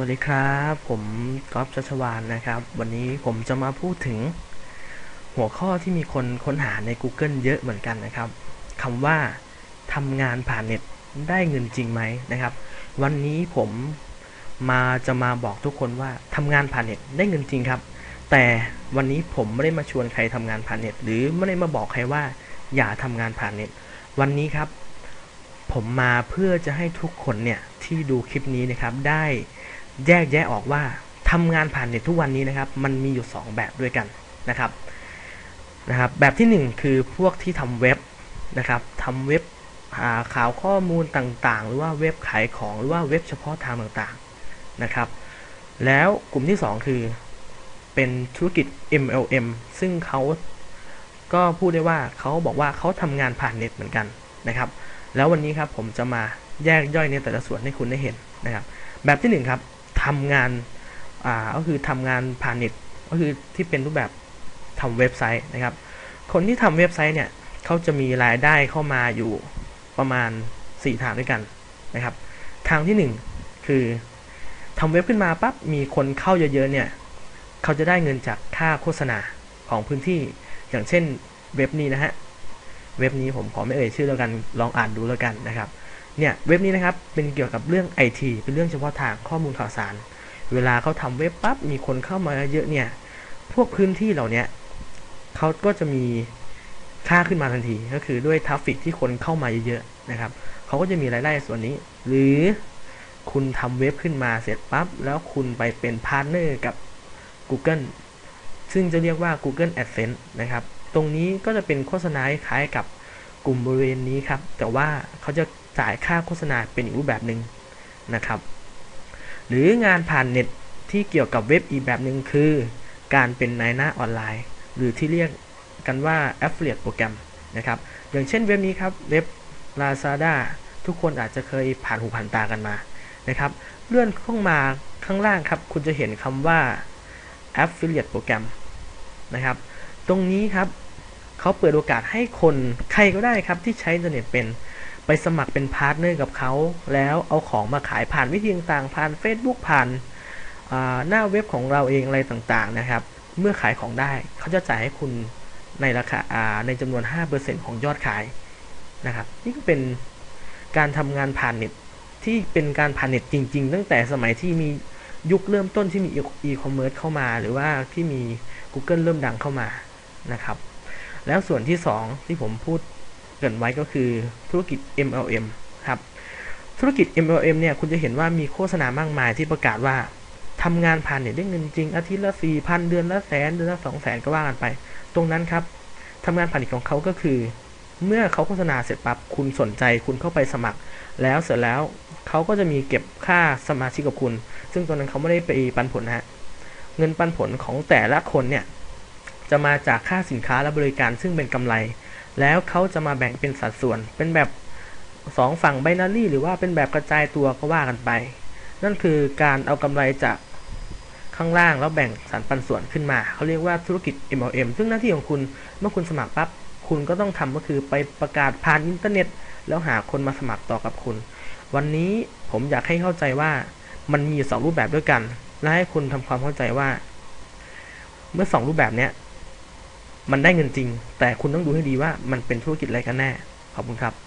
วัสดีครับ ผมก๊อฟชัชวานนะครับ วันนี้ผมจะมาพูดถึง หัวข้อที่มีคนค้นหาใน Google เยอะเหมือนกันนะครับคำว่าทำงานผ่านเน็ตได้เงินจริงไหมนะครับ วันนี้ผมมาจะมาบอกทุกคนว่าทำงานผ่านเน็ตได้เงินจริงครับ แต่วันนี้ผมไม่ได้มาชวนใครทำงานผ่านเน็ต หรือไม่ได้มาบอกใครว่า อย่าทำงานผ่านเน็ต วันนี้ครับ ผมมาเพื่อจะให้ทุกคนเนี่ยที่ดูคลิปนี้นะครับได้ แยกแยะออกว่าทำงานผ่านเน็ตทุกวันนี้นะครับ มันมีอยู่ 2 แบบด้วยกันนะครับนะครับ แบบที่ 1 คือพวกที่ทำเว็บนะครับทำเว็บาข่าวข้อมูลต่างๆ หรือว่าเว็บขายของหรือว่าเว็บเฉพาะทางต่างๆนะครับ แล้วกลุ่มที่ 2 คือเป็นธุรกิจ MLM ซึ่งเขาก็พูดได้ว่าเขาบอกว่าเขาทำงานผ่านเน็ตเหมือนกันนะครับ แล้ววันนี้ครับผมจะมาแยกย่อยในแต่ละส่วนให้คุณได้เห็นนะครับ แบบที่1ครับ ทำงานอ่าก็คือทำงานผ่านเน็ตก็คือที่เป็นรูปแบบทำเว็บไซต์นะครับ คนที่ทำเว็บไซต์เนี่ยเขาจะมีรายได้เข้ามาอยู่ประมาณ 4 ทางด้วยกันนะครับ ทางที่ 1 คือทำเว็บขึ้นมาปั๊บมีคนเข้าเยอะๆเนี่ยเขาจะได้เงินจากค่าโฆษณาของพื้นที่อย่างเช่นเว็บนี้นะฮะเว็บนี้ผมขอไม่เอ่ยชื่อแล้วกันลองอ่านดูแล้วกันนะครับ เนี่ยเว็บนี้นะครับเป็นเกี่ยวกับเรื่อง IT เป็นเรื่องเฉพาะทางข้อมูลข่าวสาร เวลาเขาทำเว็บปั๊บมีคนเข้ามาเยอะเนี่ยพวกพื้นที่เหล่านี้เขาก็จะมีค่าขึ้นมาทันที ก็คือด้วยทราฟฟิกที่คนเข้ามาเยอะๆนะครับเขาก็จะมีรายได้ส่วนนี้ หรือคุณทำเว็บขึ้นมาเสร็จปั๊บแล้วคุณไปเป็นพาร์ทเนอร์กับ Google ซึ่งจะเรียกว่า Google AdSense นะครับ ตรงนี้ก็จะเป็นโฆษณาคล้ายกับกลุ่มบริเวณนี้ครับ แต่ว่าเขาจะ จ่ายค่าโฆษณาเป็นอีกรูปแบบหนึ่งนะครับ หรืองานผ่านเน็ตที่เกี่ยวกับเว็บอีกแบบหนึ่งคือ การเป็นนายหน้าออนไลน์ หรือที่เรียกกันว่า Affiliate โปรแกรมนะครับ อย่างเช่นเว็บนี้ครับ เว็บ Lazada ทุกคนอาจจะเคยผ่านหูผ่านตากันมานะครับ เลื่อนเข้ามาข้างล่างครับ คุณจะเห็นคำว่า Affiliate โปรแกรมนะครับ ตรงนี้ครับเขาเปิดโอกาสให้คนใครก็ได้ครับที่ใช้อินเทอร์เน็ตเป็น ไปสมัครเป็นพาร์ทเนอร์กับเขา แล้วเอาของมาขายผ่านวิธีต่างๆ ผ่าน Facebook ผ่านหน้าเว็บของเราเองอะไรต่างๆนะครับ เมื่อขายของได้เขาจะจ่ายให้คุณในราคาในจำนวน 5%ของยอดขายนะครับ นี่ก็เป็นการทำงานผ่านเน็ตที่เป็นการผ่านเน็ตจริง ๆ ตั้งแต่สมัยที่มียุคเริ่มต้นที่มีอีคอมเมิร์ซเข้ามา หรือว่าที่มี Google เริ่มดังเข้ามานะครับ แล้วส่วนที่ 2 ที่ผมพูด เกินไว้ก็คือธุรกิจ MLM ครับ ธุรกิจ MLM เนี่ยคุณจะเห็นว่ามีโฆษณามากมายที่ประกาศว่าทำงานผ่านเนี่ยได้เงินจริงอาทิตย์ละสี่พันเดือนละแสนเดือนละสองแสนก็ว่ากันไป ตรงนั้นครับทำงานผ่านของเขาก็คือ เมื่อเขาโฆษณาเสร็จปั๊บคุณสนใจคุณเข้าไปสมัคร แล้วเสร็จแล้วเขาก็จะมีเก็บค่าสมาชิกกับคุณ ซึ่งตรงนั้นเขาไม่ได้ไปปันผลนะฮะเงินปันผลของแต่ละคนเนี่ยจะมาจากค่าสินค้าและบริการซึ่งเป็นกำไร แล้วเขาจะมาแบ่งเป็นสัดส่วน เป็นแบบ 2 ฝั่งไบนารี่หรือว่าเป็นแบบกระจายตัวก็ว่ากันไป นั่นคือการเอากำไรจากข้างล่างแล้วแบ่งสรรปันส่วนขึ้นมา เขาเรียกว่าธุรกิจ MLM ซึ่งหน้าที่ของคุณเมื่อคุณสมัครปั๊บคุณก็ต้องทำก็คือไปประกาศผ่านอินเทอร์เน็ต แล้วหาคนมาสมัครต่อกับคุณ วันนี้ผมอยากให้เข้าใจว่ามันมีสองรูปแบบด้วยกัน และให้คุณทำความเข้าใจว่า เมื่อสองรูปแบบเนี้ย มันได้เงินจริง แต่คุณต้องดูให้ดีว่ามันเป็นธุรกิจอะไรกันแน่ ขอบคุณครับ